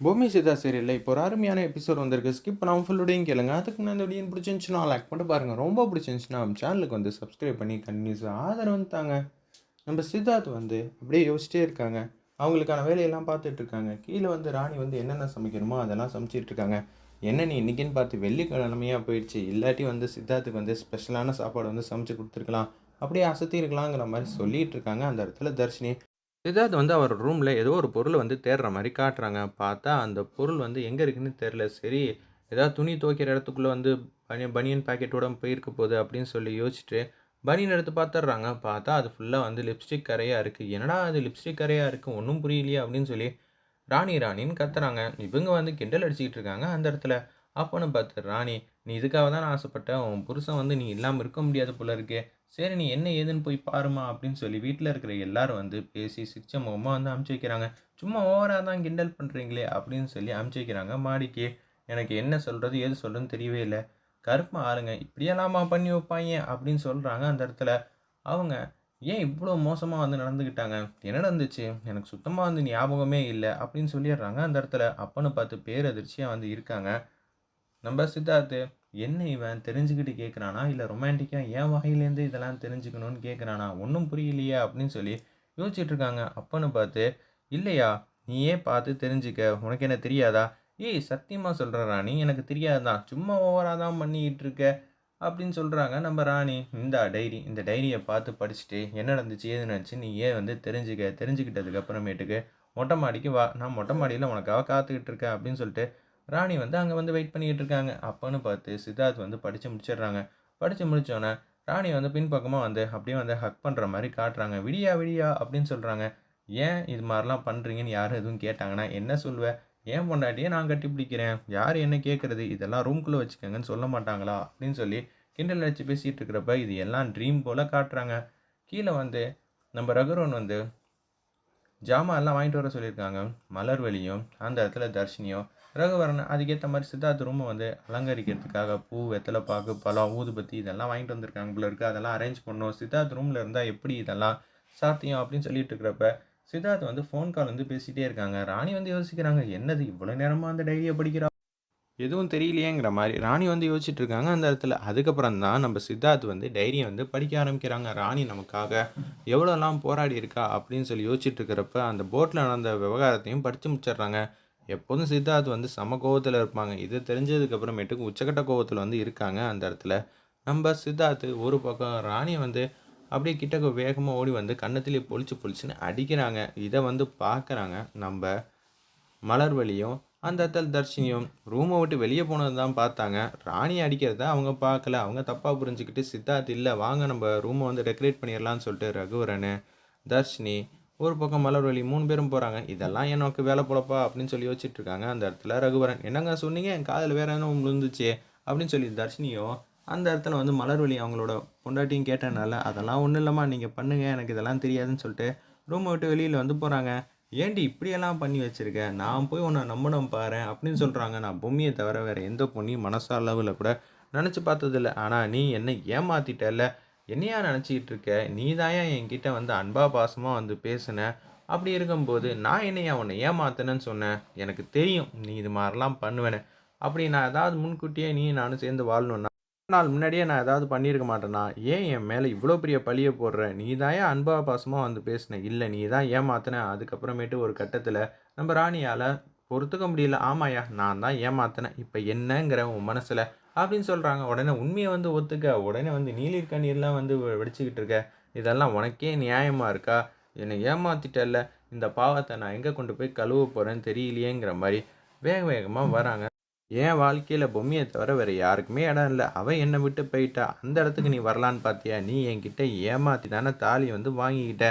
பூமி சீதா சீரியலில் இப்போ ஒரு அருமையான எபிசோட் வந்திருக்கு. ஸ்கிப் பண்ணாமல் ஃபுல்லுடையும் கேளுங்க. அதுக்கு முன்னாடி இந்த வீடியோ பிடிச்சிருந்துச்சுன்னா லைக் பண்ணிட்டு பாருங்கள் ரொம்ப பிடிச்சிருந்துச்சுன்னா நம்ம சேனலுக்கு வந்து சப்ஸ்கிரைப் பண்ணி கண்டினியூஸாக ஆதரவு தாங்க. நம்ம சித்தார்த் வந்து அப்படியே யோசிச்சிட்டே இருக்காங்க. அவங்களுக்கான வேலையெல்லாம் பார்த்துட்டு இருக்காங்க. கீழே வந்து ராணி வந்து என்னென்ன சமைக்கணுமோ அதெல்லாம் சமைச்சிட்டு இருக்காங்க. என்ன நீ இன்றைக்கின்னு பார்த்து வெள்ளிக்கிழமையாக போயிடுச்சு. இல்லாட்டி வந்து சித்தார்த்துக்கு வந்து ஸ்பெஷலான சாப்பாடு வந்து சமைச்சு கொடுத்துருக்கலாம். அப்படியே அசத்தி இருக்கலாங்கிற மாதிரி சொல்லிட்டு இருக்காங்க. அந்த இடத்துல தர்ஷினி. சித்தார்த் வந்து அவர் ரூமில் ஏதோ ஒரு பொருளை வந்து தேடுற மாதிரி காட்டுறாங்க. பார்த்தா அந்த பொருள் வந்து எங்கே இருக்குன்னு தெரில சரி ஏதாவது துணி துவைக்கிற இடத்துக்குள்ளே வந்து பனியன் பனியன் பாக்கெட்டோட போயிருக்க போகுது அப்படின்னு சொல்லி யோசிச்சுட்டு பனியன் எடுத்து பார்த்துட்றாங்க. பார்த்தா அது ஃபுல்லாக வந்து லிப்ஸ்டிக் கரையாக இருக்குது என்னடா அது லிப்ஸ்டிக் கரையாக இருக்குது ஒன்றும் புரியலையே அப்படின்னு சொல்லி ராணி ராணின்னு கத்துறாங்க. இவங்க வந்து கிண்டல் அடிச்சுக்கிட்டு இருக்காங்க அந்த இடத்துல. அப்போன்னு பார்த்து ராணி நீ இதுக்காக தான் நான் ஆசைப்பட்டேன். உன் புருஷன் வந்து நீ இல்லாமல் இருக்க முடியாது போல இருக்கே. சரி நீ என்ன ஏதுன்னு போய் பாருமா அப்படின்னு சொல்லி வீட்டில் இருக்கிற எல்லாரும் வந்து பேசி சிரிச்ச முகமாக வந்து அமுச்சு வைக்கிறாங்க. சும்மா ஓவராக தான் கிண்டல் பண்ணுறீங்களே அப்படின்னு சொல்லி அமுச்சு வைக்கிறாங்க மாடிக்கு. எனக்கு என்ன சொல்கிறது ஏது சொல்கிறதுன்னு தெரியவே இல்லை. கருப்பு ஆளுங்க இப்படியெல்லாமா பண்ணி வைப்பாங்க அப்படின்னு சொல்கிறாங்க அந்த இடத்துல. அவங்க ஏன் இவ்வளோ மோசமாக வந்து நடந்துக்கிட்டாங்க? என்ன நடந்துச்சு? எனக்கு சுத்தமாக வந்து ஞாபகமே இல்லை அப்படின்னு சொல்லிடுறாங்க அந்த இடத்துல. அப்பன்னு பார்த்து பேரதிர்ச்சியாக வந்து இருக்காங்க. நம்ம சித்தார்த்து என்ன இவன் தெரிஞ்சுக்கிட்டு கேட்குறானா இல்லை ரொமான்டிக்காக என் வகையிலேருந்து இதெல்லாம் தெரிஞ்சுக்கணும்னு கேட்குறானா ஒன்றும் புரியலையே அப்படின்னு சொல்லி யோசிச்சுட்டு இருக்காங்க அப்பன்னு பார்த்து இல்லையா நீயே பார்த்து தெரிஞ்சுக்க. உனக்கு என்ன தெரியாதா? ஏய் சத்தியமாக சொல்கிற ராணி எனக்கு தெரியாதான் சும்மா ஓவராக தான் பண்ணிக்கிட்டு இருக்க அப்படின்னு சொல்கிறாங்க நம்ம ராணி. இந்த டைரி. இந்த டைரியை பார்த்து படிச்சுட்டு என்ன நடந்துச்சு ஏது நடந்துச்சு நீ ஏன் வந்து தெரிஞ்சுக்க. தெரிஞ்சுக்கிட்டதுக்கு அப்புறமேட்டுக்கு மொட்டை மாடிக்கு வா. நான் மொட்டை மாடியில் உனக்காக காத்துக்கிட்டு இருக்கேன் அப்படின்னு சொல்லிட்டு ராணி வந்து அங்கே வந்து வெயிட் பண்ணிக்கிட்டு இருக்காங்க. அப்போன்னு பார்த்து சித்தார்த் வந்து படித்து முடிச்சிடுறாங்க. படித்து முடித்தோன்னே ராணி வந்து பின்பக்கமாக வந்து அப்படியே வந்து ஹக் பண்ணுற மாதிரி காட்டுறாங்க. விடியா விடியா அப்படின்னு சொல்கிறாங்க ஏன் இது மாதிரிலாம் பண்ணுறீங்கன்னு யாரும் எதுவும் கேட்டாங்கன்னா என்ன சொல்லுவேன் ஏன் பொண்டாட்டியே நான் கட்டி பிடிக்கிறேன்? யார் என்ன கேட்குறது இதெல்லாம் ரூம்குள்ளே வச்சுக்கோங்கன்னு சொல்ல மாட்டாங்களா? அப்படின்னு சொல்லி கிண்டல் அடித்து பேசிகிட்டு இருக்கிறப்ப இது எல்லாம் ட்ரீம் போல் காட்டுறாங்க. கீழே வந்து நம்ம ரகுரோன் வந்து ஜாமான் எல்லாம் வாங்கிட்டு வர சொல்லியிருக்காங்க. மலர்வெளியும் அந்த இடத்துல தர்ஷினியும் ரகுவரன் அதுக்கேற்ற மாதிரி சித்தார்த்த ரூமை வந்து அலங்கரிக்கிறதுக்காக பூ வெத்தலை பாக்கு பழம் ஊதுபத்தி இதெல்லாம் வாங்கிட்டு வந்திருக்காங்க போல இருக்குது அதெல்லாம் அரேஞ்ச் பண்ணோம். சித்தார்த் ரூமில் இருந்தால் எப்படி இதெல்லாம் சாத்தியம் அப்படின்னு சொல்லிட்டு இருக்கிறப்ப சித்தார்த் வந்து ஃபோன் கால் வந்து பேசிகிட்டே இருக்காங்க. ராணி வந்து யோசிக்கிறாங்க என்னது இவ்வளோ நேரமாக அந்த டைரியை படிக்கிறா? எதுவும் தெரியலையேங்கிற மாதிரி ராணி வந்து யோசிச்சுட்டு இருக்காங்க. அந்த இடத்துல அதுக்கப்புறம் தான் நம்ம சித்தார்த் வந்து டைரியை வந்து படிக்க ஆரம்பிக்கிறாங்க. ராணி நமக்காக எவ்வளோலாம் போராடி இருக்கா அப்படின்னு சொல்லி யோசிச்சுட்டு இருக்கிறப்ப அந்த போட்டில் நடந்த விவகாரத்தையும் படித்து முடிச்சிடுறாங்க. எப்போதும் சித்தார்த் வந்து சம கோவத்தில் இருப்பாங்க. இது தெரிஞ்சதுக்கப்புறமேட்டுக்கு உச்சக்கட்ட கோவத்தில் வந்து இருக்காங்க அந்த இடத்துல. நம்ம சித்தார்த்து ஒரு பக்கம் ராணியை வந்து அப்படியே கிட்டக்க வேகமாக ஓடி வந்து கன்னத்திலே பொழிச்சு பொழிச்சுன்னு அடிக்கிறாங்க. இதை வந்து பார்க்குறாங்க நம்ம மலர்வழியும் அந்த இடத்துல தர்ஷினியும். ரூமை விட்டு வெளியே போனது தான் பார்த்தாங்க. ராணி அடிக்கிறத அவங்க பார்க்கல. அவங்க தப்பாக புரிஞ்சுக்கிட்டு சித்தார்த் இல்லை வாங்க நம்ம ரூமை வந்து டெக்கரேட் பண்ணிடலான்னு சொல்லிட்டு ரகுவரன் தர்ஷினி ஒரு பக்கம் மலர்வழி மூணு பேரும் போகிறாங்க இதெல்லாம் எனக்கு வேலை போலப்பா அப்படின்னு சொல்லி யோசிச்சுட்டு இருக்காங்க. அந்த இடத்துல ரகுவரன் என்னங்க சொன்னீங்க? என் காதில் வேற என்ன விழுந்துச்சு? அப்படின்னு சொல்லி தர்ஷினியும் அந்த இடத்துல வந்து மலர்வழி அவங்களோட பொண்டாட்டியும் கேட்டனால அதெல்லாம் ஒன்றும் இல்லைம்மா நீங்கள் பண்ணுங்கள் எனக்கு இதெல்லாம் தெரியாதுன்னு சொல்லிட்டு ரூமை விட்டு வெளியில் வந்து போகிறாங்க ஏன்டி இப்படியெல்லாம் பண்ணி வச்சுருக்க? நான் போய் உன்னை நம்பணும் பாரு அப்படின்னு சொல்கிறாங்க நான் பொம்மியை தவிர வேறு எந்த பொண்ணையும் மனசளவில் கூட நினச்சி பார்த்ததில்ல. ஆனால் நீ என்னை ஏமாற்றிட்டல என்னையா நினச்சிக்கிட்டு இருக்க? நீ தான் என்கிட்ட வந்து அன்பா பாசமாக வந்து பேசின. அப்படி இருக்கும்போது நான் என்னையா உன்னை ஏமாத்தினேன்னு சொன்னேன் எனக்கு தெரியும் நீ இது மாதிரிலாம் பண்ணுவேன்னு. அப்படி நான் ஏதாவது முன்கூட்டியே நீ நானும் சேர்ந்து வாழணும்னா நாள் முன்னாடியே நான் ஏதாவது பண்ணியிருக்க மாட்டேனா? ஏன் என் மேலே இவ்வளோ பெரிய பழியை போடுற? நீ தான் அன்பா பாசமாக வந்து பேசின. இல்லை நீ தான் ஏமாத்தின. அதுக்கப்புறமேட்டு ஒரு கட்டத்தில் நம்ம ராணியால் பொறுத்துக்க முடியல. ஆமாயா நான் தான் ஏமாத்தினேன். இப்போ என்னங்கிற உன் மனசில் அப்படின்னு சொல்கிறாங்க உடனே உண்மையை வந்து ஒத்துக்க உடனே வந்து நீலிர் கண்ணீர்லாம் வந்து வெடிச்சுக்கிட்டு இருக்க. இதெல்லாம் உனக்கே நியாயமாக இருக்கா? என்னை ஏமாத்திட்டல்ல. இந்த பாவத்தை நான் எங்கே கொண்டு போய் கழுவ போகிறேன்னு தெரியலையேங்கிற மாதிரி வேக வேகமாக வராங்க. என் வாழ்க்கையில் பொம்மையை தவிர வேறு யாருக்குமே இடம் இல்லை. அவன் என்னை விட்டு போயிட்டா. அந்த இடத்துக்கு நீ வரலான்னு பார்த்தியா நீ என்கிட்ட ஏமாத்தி தானே தாலி வந்து வாங்கிக்கிட்ட.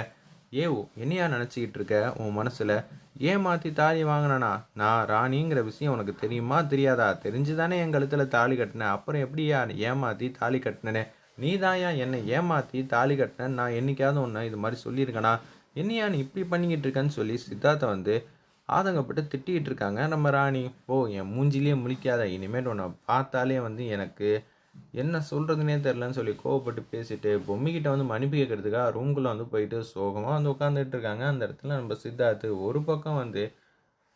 ஏவோ என்னையா நினச்சிக்கிட்டு இருக்க? உன் மனசில் ஏமாற்றி தாலி வாங்கினனா? நான் ராணிங்கிற விஷயம் உனக்கு தெரியுமா தெரியாதா? தெரிஞ்சு தானே என் கழுத்தில் தாலி கட்டினேன் அப்புறம் எப்படியா ஏமாற்றி தாலி கட்டினனே? நீ தாயா என்னை ஏமாற்றி தாலி கட்டினேன் நான் என்னைக்காவது ஒன்று இது மாதிரி சொல்லியிருக்கேனா? என்னையா நீ இப்படி பண்ணிக்கிட்டு இருக்கேன்னு சொல்லி சித்தார்த்தை வந்து ஆதங்கப்பட்டு திட்டிகிட்டு இருக்காங்க நம்ம ராணி. ஓ என் மூஞ்சிலேயே முழிக்காத. இனிமேல் உன்னை பார்த்தாலே வந்து எனக்கு என்ன சொல்கிறதுனே தெரிலன்னு சொல்லி கோவப்பட்டு பேசிட்டு பொம்மிக்கிட்ட வந்து மன்னிப்பு கேட்கறதுக்காக ரூம்குள்ளே வந்து போயிட்டு சோகமாக வந்து உட்காந்துட்டு இருக்காங்க. அந்த இடத்துல நம்ம சித்தார்த்து ஒரு பக்கம் வந்து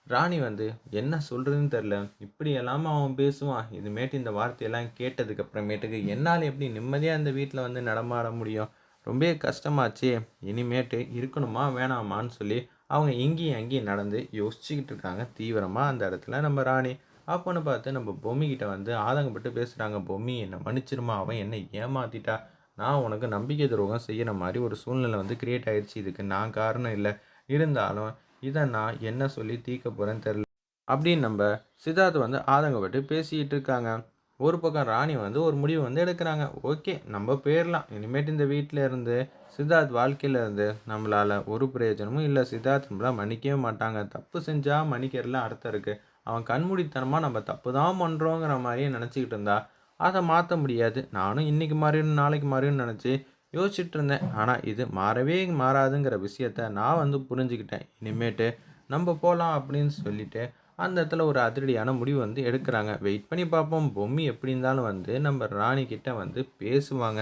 ராணி வந்து என்ன சொல்கிறதுன்னு தெரில இப்படி எல்லாமே அவன் பேசுவான். இதுமேட்டு இந்த வார்த்தையெல்லாம் கேட்டதுக்கு அப்புறமேட்டுக்கு என்னால் எப்படி நிம்மதியாக இந்த வீட்டில் வந்து நடமாட முடியும்? ரொம்ப கஷ்டமாச்சு. இனிமேட்டு இருக்கணுமா வேணாமான்னு சொல்லி அவங்க இங்கேயும் அங்கேயும் நடந்து யோசிச்சுக்கிட்டு இருக்காங்க. தீவிரமாக அந்த இடத்துல நம்ம ராணி அப்போன்னு பார்த்து நம்ம பொம்மிக்கிட்ட வந்து ஆதங்கப்பட்டு பேசுகிறாங்க பொம்மி என்னை மன்னிச்சிருமா? அவன் என்னை ஏமாத்திட்டா? நான் உனக்கு நம்பிக்கை துரோகம் செய்கிற மாதிரி ஒரு சூழ்நிலை வந்து கிரியேட் ஆயிடுச்சு இதுக்கு நான் காரணம் இல்லை. இருந்தாலும் இதை நான் என்ன சொல்லி தீர்க்க போகிறேன்னு தெரில அப்படின்னு நம்ம சித்தார்த் வந்து ஆதங்கப்பட்டு பேசிக்கிட்டு இருக்காங்க. ஒரு பக்கம் ராணி வந்து ஒரு முடிவு வந்து எடுக்கிறாங்க. ஓகே நம்ம போயிடலாம் இனிமேட்டு இந்த வீட்டில் இருந்து சித்தார்த் வாழ்க்கையில் இருந்து நம்மளால் ஒரு பிரயோஜனமும் இல்லை. சித்தார்த் நம்மளால் மன்னிக்கவே மாட்டாங்க. தப்பு செஞ்சால் மன்னிக்கிறதுல அர்த்தம் இருக்குது அவன் கண்மூடித்தனமாக நம்ம தப்பு தான் பண்ணுறோங்கிற மாதிரியே நினச்சிக்கிட்டு இருந்தா அதை மாற்ற முடியாது. நானும் இன்றைக்கி மாறிடும் நாளைக்கு மாறிடும் நினச்சி யோசிச்சுட்டு இருந்தேன். ஆனால் இது மாறவே மாறாதுங்கிற விஷயத்த நான் வந்து புரிஞ்சுக்கிட்டேன். இனிமேட்டு நம்ம போகலாம் அப்படின்னு சொல்லிட்டு அந்த இடத்துல ஒரு அதிரடியான முடிவு வந்து எடுக்கிறாங்க. வெயிட் பண்ணி பார்ப்போம். பொம்மி எப்படி இருந்தாலும் வந்து நம்ம ராணி கிட்ட வந்து பேசுவாங்க.